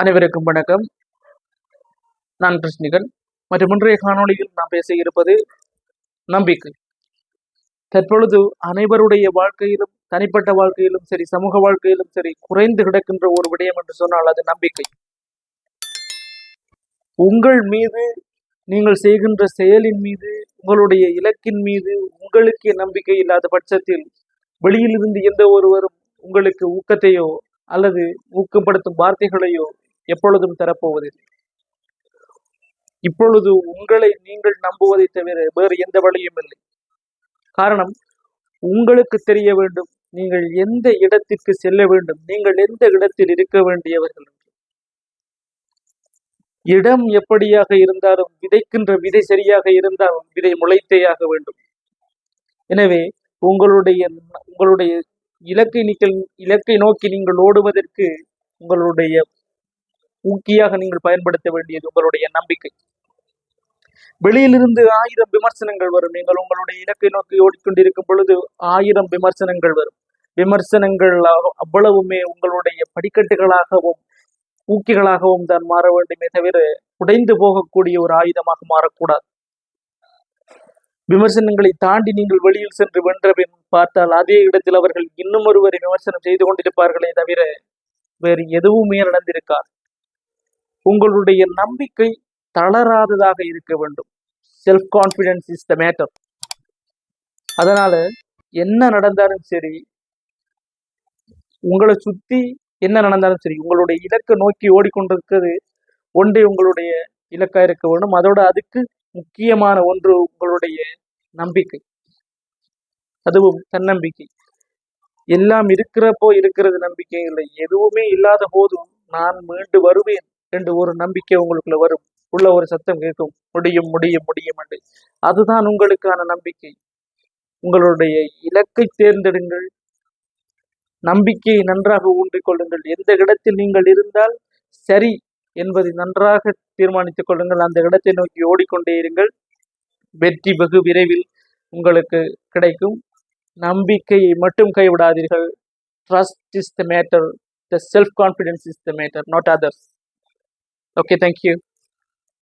அனைவருக்கும் வணக்கம். நான் கிருஷ்ணிகன். மற்றும் இன்றைய காணொளியில் நாம் பேச இருப்பது நம்பிக்கை. தற்பொழுது அனைவருடைய வாழ்க்கையிலும் தனிப்பட்ட வாழ்க்கையிலும் சரி சமூக வாழ்க்கையிலும் சரி குறைந்து கிடக்கின்ற ஒரு விடயம் என்று சொன்னால் அது நம்பிக்கை. உங்கள் மீது நீங்கள் செய்கின்ற செயலின் மீது உங்களுடைய இலக்கின் மீது உங்களுக்கே நம்பிக்கை இல்லாத பட்சத்தில் வெளியிலிருந்து எந்த ஒருவரும் உங்களுக்கு ஊக்கத்தையோ அல்லது ஊக்கப்படுத்தும் வார்த்தைகளையோ எப்பொழுதும் தரப்போவதில்லை. இப்பொழுது உங்களை நீங்கள் நம்புவதை தவிர வேறு எந்த வழியும் இல்லை. காரணம் உங்களுக்கு தெரிய வேண்டும் நீங்கள் எந்த இடத்திற்கு செல்ல வேண்டும் நீங்கள் எந்த இடத்தில் இருக்க வேண்டியவர்கள். இடம் எப்படியாக இருந்தாலும் விதைக்கின்ற விதை சரியாக இருந்தாலும் விதை முளைத்தேயாக வேண்டும். எனவே உங்களுடைய உங்களுடைய இலக்கை நீங்கள் இலக்கை நோக்கி நீங்கள் ஓடுவதற்கு உங்களுடைய ஊக்கியாக நீங்கள் பயன்படுத்த வேண்டியது உங்களுடைய நம்பிக்கை. வெளியிலிருந்து ஆயிரம் விமர்சனங்கள் வரும். நீங்கள் உங்களுடைய இலக்கை நோக்கி ஓடிக்கொண்டிருக்கும் பொழுது ஆயிரம் விமர்சனங்கள் வரும். விமர்சனங்கள் அவ்வளவுமே உங்களுடைய படிக்கட்டுகளாகவும் ஊக்கிகளாகவும் தான் மாற வேண்டுமே தவிர உடைந்து போகக்கூடிய ஒரு ஆயுதமாக மாறக்கூடாது. விமர்சனங்களை தாண்டி நீங்கள் வெளியில் சென்று வென்ற பின் பார்த்தால் அதே இடத்தில் அவர்கள் இன்னும் ஒருவரை விமர்சனம் செய்து கொண்டிருப்பார்களே தவிர வேறு எதுவுமே நடந்திருக்காது. உங்களுடைய நம்பிக்கை தளராததாக இருக்க வேண்டும். Self confidence is the matter அதனால என்ன நடந்தாலும் சரி உங்களை சுத்தி என்ன நடந்தாலும் சரி உங்களுடைய இலக்கை நோக்கி ஓடிக்கொண்டிருக்கிறது ஒன்றே உங்களுடைய இலக்கா இருக்க வேண்டும். அதோட அதுக்கு முக்கியமான ஒன்று உங்களுடைய நம்பிக்கை. அதுவும் தன்னம்பிக்கை. எல்லாம் இருக்கிறப்போ இருக்கிறது நம்பிக்கை இல்லை எதுவுமே இல்லாத போதும் நான் மீண்டு வருவேன். என்று ஒரு நம்பிக்கை உங்களுக்குள்ள வரும். உள்ள ஒரு சத்தம் கேட்கும். முடியும் முடியும் முடியும் என்று. அதுதான் உங்களுக்கான நம்பிக்கை. உங்களுடைய இலக்கை தேர்ந்தெடுங்கள். நம்பிக்கையை நன்றாக ஊன்றிக் கொள்ளுங்கள். எந்த இடத்தில் நீங்கள் இருந்தால் சரி என்பதை நன்றாக தீர்மானித்துக் கொள்ளுங்கள். அந்த இடத்தை நோக்கி ஓடிக்கொண்டே இருங்கள். வெற்றி வெகு விரைவில் உங்களுக்கு கிடைக்கும். நம்பிக்கையை மட்டும் கைவிடாதீர்கள். Trust is the matter the self confidence is the matter not others Okay, thank you.